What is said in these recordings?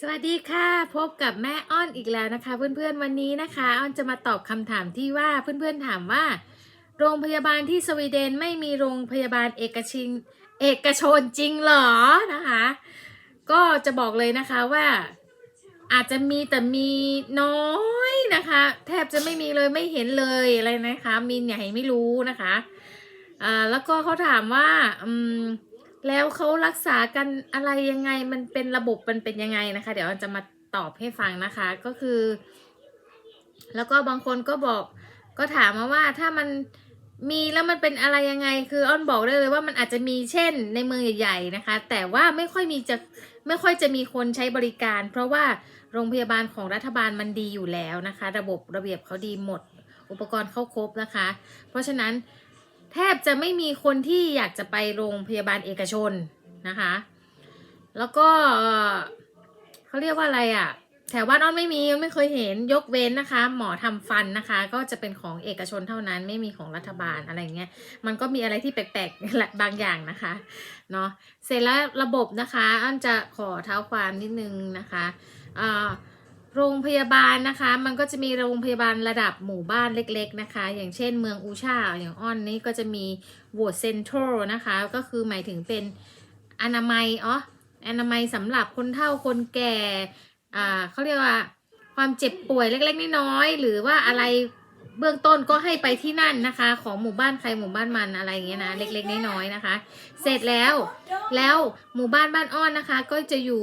สวัสดีค่ะ พบกับแม่อ้อนอีกแล้วนะคะ เพื่อนๆวันนี้นะคะอ้อนจะมาตอบคำถามที่ว่าเพื่อนๆถามว่า โรงพยาบาลที่สวีเดนไม่มีโรงพยาบาลเอกชิงเอกชนจริงเหรอนะคะ ก็จะบอกเลยนะคะว่าอาจจะมีแต่มีน้อยนะคะ แทบจะไม่มีเลยไม่เห็นเลยอะไรนะคะ มีใหญ่ไม่รู้นะคะอ่าแล้วก็เขาถามว่าอืม แล้วเขารักษากันอะไรยังไงมันเป็นระบบมันเป็นยังไงนะคะ เดี๋ยวเราจะมาตอบให้ฟังนะคะก็คือ แล้วก็บางคนก็บอกก็ถามมาว่าถ้ามันมีแล้วมันเป็นอะไรยังไง คืออ้อนบอกได้เลยว่ามันอาจจะมีเช่นในเมืองใหญ่ ๆนะคะ แต่ว่าไม่ค่อยมีจะไม่ค่อยจะมีคนใช้บริการ เพราะว่าโรงพยาบาลของรัฐบาลมันดีอยู่แล้วนะคะ ระบบระเบียบเขาดีหมด อุปกรณ์เข้าครบนะคะ เพราะฉะนั้น แทบจะไม่มีคนที่อยากจะไปโรงพยาบาลเอกชนนะคะ แล้วก็เขาเรียกว่าอะไรอะ่ะ แถวบ้านอ้อนไม่มีไม่เคยเห็นยกเว้นนะคะ หมอทำฟันนะคะ ก็จะเป็นของเอกชนเท่านั้นไม่มีของรัฐบาลอะไรเงี้ยมันก็มีอะไรที่แปลกๆบางอย่างนะคะเนาะเสร็จแล้วระบบนะคะอ้อนจะขอเท้าความนิดนึงนะคะอ่า โรงพยาบาลนะคะ มันก็จะมีโรงพยาบาลระดับหมู่บ้านเล็ก ๆ นะคะ อย่างเช่นเมืองอูชาอย่างอ้อนนี้ก็จะมีวอร์ดเซ็นทรัลนะคะ ก็คือหมายถึงเป็นอนามัยอ๋ออนามัยสำหรับคนเฒ่าคนแก่อ่าเขาเรียกว่าความเจ็บป่วยเล็ก ๆ น้อยๆหรือว่าอะไรเบื้องต้นก็ให้ไปที่นั่นนะคะ ของหมู่บ้านใครหมู่บ้านมันอะไรอย่างเงี้ยนะเล็ก ๆ น้อยๆนะคะ เสร็จแล้วแล้วหมู่บ้านบ้านอ้อนนะคะ ก็จะอยู่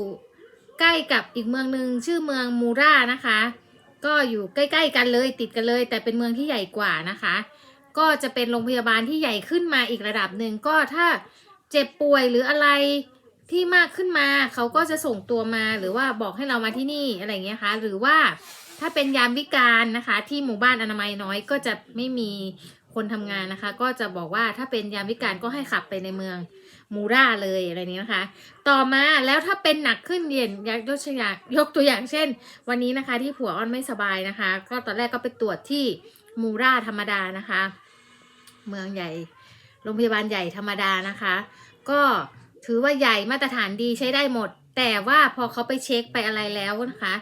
ใกล้กับอีกเมืองหนึ่งชื่อเมืองมูรานะคะ ก็อยู่ใกล้ๆกันเลยติดกันเลย แต่เป็นเมืองที่ใหญ่กว่านะคะ ก็จะเป็นโรงพยาบาลที่ใหญ่ขึ้นมาอีกระดับหนึ่งก็ถ้าเจ็บป่วยหรืออะไรที่มากขึ้นมาเขาก็จะส่งตัวมาหรือว่าบอกให้เรามาที่นี่อะไรเงี้ยคะหรือว่าถ้าเป็นยามวิการนะคะ ที่หมู่บ้านอนามัยน้อยก็จะไม่มี คนทำงานนะคะ ก็จะบอกว่าถ้าเป็นยามวิการก็ให้ขับไปในเมืองมูราเลยอะไรนี้นะคะ ต่อมาแล้วถ้าเป็นหนักขึ้นเย็นยกตัวอย่างยกตัวอย่างเช่น วันนี้นะคะที่ผัวอ้อนไม่สบายนะคะ ก็ตอนแรกก็ไปตรวจที่มูราธรรมดานะคะ เมืองใหญ่ โรงพยาบาลใหญ่ธรรมดานะคะ ก็ถือว่าใหญ่มาตรฐานดีใช้ได้หมด แต่ว่าพอเขาไปเช็คไปอะไรแล้วนะคะ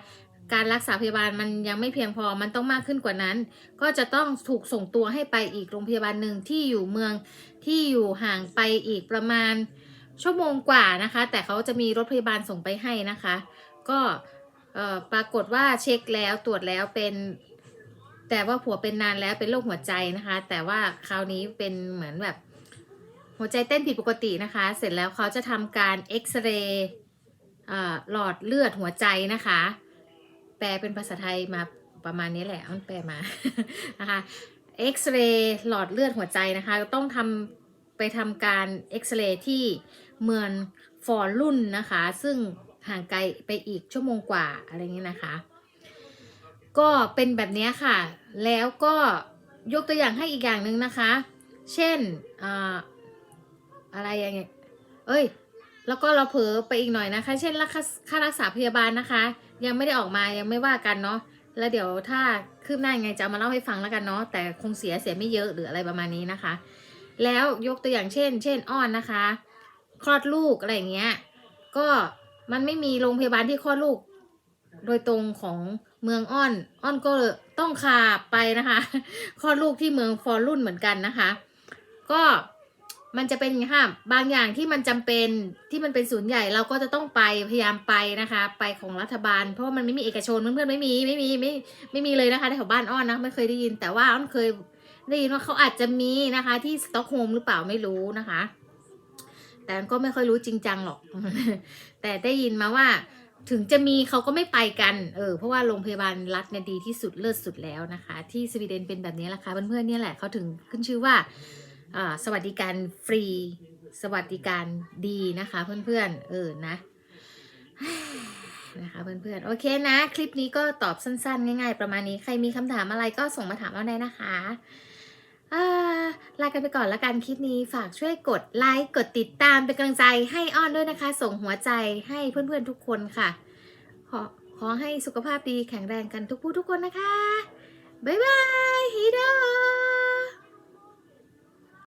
การรักษาพยาบาลมันยังไม่เพียงพอมันต้องมากขึ้นกว่านั้น ก็จะต้องถูกส่งตัวให้ไปอีกโรงพยาบาลหนึ่งที่อยู่เมืองที่อยู่ห่างไปอีกประมาณ ชั่วโมงกว่านะคะ แต่เขาจะมีรถพยาบาลส่งไปให้นะคะ ก็ปรากฏว่าเช็คแล้วตรวจแล้วเป็น แต่ว่าผัวเป็นนานแล้วเป็นโรคหัวใจนะคะ แต่ว่าคราวนี้เป็นเหมือนแบบหัวใจเต้นผิดปกตินะคะ เสร็จแล้วเขาจะทำการเอ็กซเรย์หลอดเลือดหัวใจนะคะ แปลเป็นภาษาไทยมาประมาณนี้แหละมันแปลมานะคะเอ็กซเรย์หลอดเลือดหัวใจนะคะต้องทำไปทำการเอ็กซเรย์ที่เมืองฟอร์รุ่นนะคะ ซึ่งห่างไกลไปอีกชั่วโมงกว่าอะไรเงี้ยนะคะ ก็เป็นแบบนี้ค่ะ แล้วก็ยกตัวอย่างให้อีกอย่างหนึ่งนะคะ เช่นออะไรอย่างเงี้ยเอ้ย แล้วก็เราเผลอไปอีกหน่อยนะคะ เช่นราคาค่ารักษาพยาบาลนะคะ ยังไม่ได้ออกมายังไม่ว่ากันเนาะแล้วเดี๋ยวถ้าคืบหน้ายังไงจะมาเล่าให้ฟังแล้วกันเนาะแต่คงเสียเสียไม่เยอะหรืออะไรประมาณนี้นะคะ แล้วยกตัวอย่างเช่น เช่นอ้อนนะคะ คลอดลูกอะไรอย่างเงี้ยก็มันไม่มีโรงพยาบาลที่คลอดลูก โดยตรงของเมืองอ้อนอ้อนก็ต้องขาบไปนะคะคลอดลูกที่เมืองฟอร์รุ่นเหมือนกันนะคะ ก็ มันจะเป็นอย่างนี้ค่ะบางอย่างที่มันจำเป็นที่มันเป็นศูนย์ใหญ่เราก็จะต้องไปพยายามไปนะคะ ไปของรัฐบาล เพราะว่ามันไม่มีเอกชนเพื่อนๆไม่มีไม่มีไม่ไม่มีเลยนะคะแถวบ้านอ้อนนะไม่เคยได้ยินแต่ว่าอ้อนเคยได้ยินว่าเขาอาจจะมีนะคะ ที่สต็อกโฮล์มหรือเปล่าไม่รู้นะคะ แต่ก็ไม่ค่อยรู้จริงจังหรอก แต่ได้ยินมาว่า ถึงจะมีเขาก็ไม่ไปกันเออเพราะว่าโรงพยาบาลรัฐเนี่ยดีที่สุดเลิศสุดแล้วนะคะ ที่สวีเดนเป็นแบบนี้แหละค่ะเพื่อนๆเนี่ยแหละเขาถึงขึ้นชื่อว่า สวัสดิการฟรี สวัสดิการดีนะคะ เพื่อนๆ เออนะนะคะเพื่อนๆ โอเคนะ คลิปนี้ก็ตอบสั้นๆ ง่าย ๆ ประมาณนี้ใครมีคำถามอะไรก็ส่งมาถามเราได้นะคะลากันไปก่อนละกันคลิปนี้ฝากช่วยกดไลค์กดติดตามเป็นกำลังใจให้อ้อนด้วยนะคะ ส่งหัวใจให้เพื่อนๆทุกคนค่ะ ขอขอให้สุขภาพดีแข็งแรงกันทุกผู้ทุกคนนะคะ บ๊ายบายฮีโด